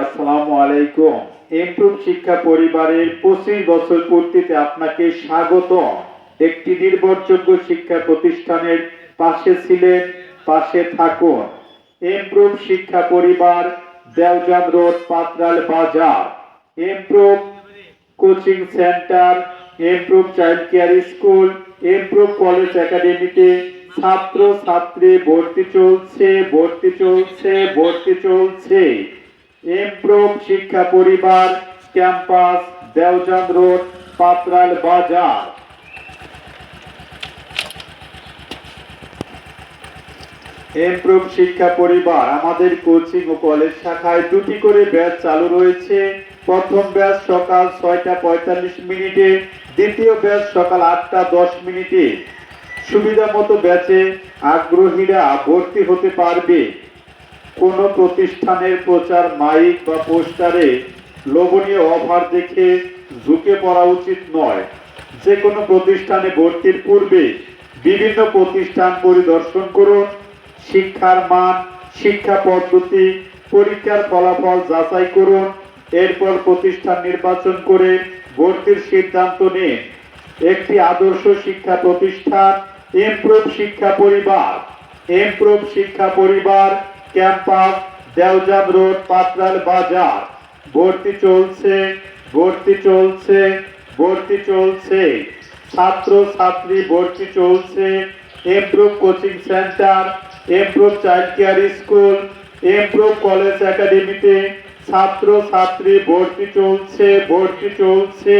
আসসালামু আলাইকুম। ইমপ্রুভ শিক্ষা পরিবারের পঁচিশ বছর পূর্তিতে আপনাকে স্বাগত একটি নির্ভরযোগ্য শিক্ষা প্রতিষ্ঠানের পাশে ছিলেন, পাশে থাকুন। শিক্ষা পরিবার, দেওজান রোড বাজার। Coaching centre improve child care school improve college একাডেমিতে ছাত্র ছাত্রী ভর্তি চলছে ভর্তি চলছে ভর্তি চলছে। ইমপ্রুভ শিক্ষা পরিবার, ক্যাম্পাস দেওজান রোড, পাত্রাল বাজার। ইমপ্রুভ শিক্ষা পরিবার, আমাদের কোচিং ও কলেজ শাখায় দুটি করে ব্যাচ চালু রয়েছে। প্রথম ব্যাচ সকাল ছয়টা পঁয়তাল্লিশ মিনিটে, দ্বিতীয় ব্যাচ সকাল আটটা দশ মিনিটে। সুবিধা মতো ব্যাচে আগ্রহীরা ভর্তি হতে পারবে। কোনো প্রতিষ্ঠানের প্রচার মাইক বা পোস্টারে লোভনীয় অফার দেখে ঝুঁকে পড়া উচিত নয়। যে কোনো প্রতিষ্ঠানে ভর্তির পূর্বে বিভিন্ন প্রতিষ্ঠান পরিদর্শন করুন। শিক্ষার মান, শিক্ষা পদ্ধতি, পরীক্ষার ফলাফল যাচাই করুন। এরপর প্রতিষ্ঠান নির্বাচন করে ভর্তির সিদ্ধান্ত নিন। একটি আদর্শ শিক্ষা প্রতিষ্ঠান ইমপ্রুভ শিক্ষা পরিবার। ইমপ্রুভ শিক্ষা পরিবার ক্যাম্পাস দেওজান রোড পাত্রাল বাজার। ভর্তি চলছে ভর্তি চলছে ভর্তি চলছে। ছাত্র, ছাত্রী, ভর্তি চলছে। Improve coaching centre improve child care school improve college একাডেমিতে ছাত্র, ছাত্রী, ভর্তি চলছে ভর্তি চলছে।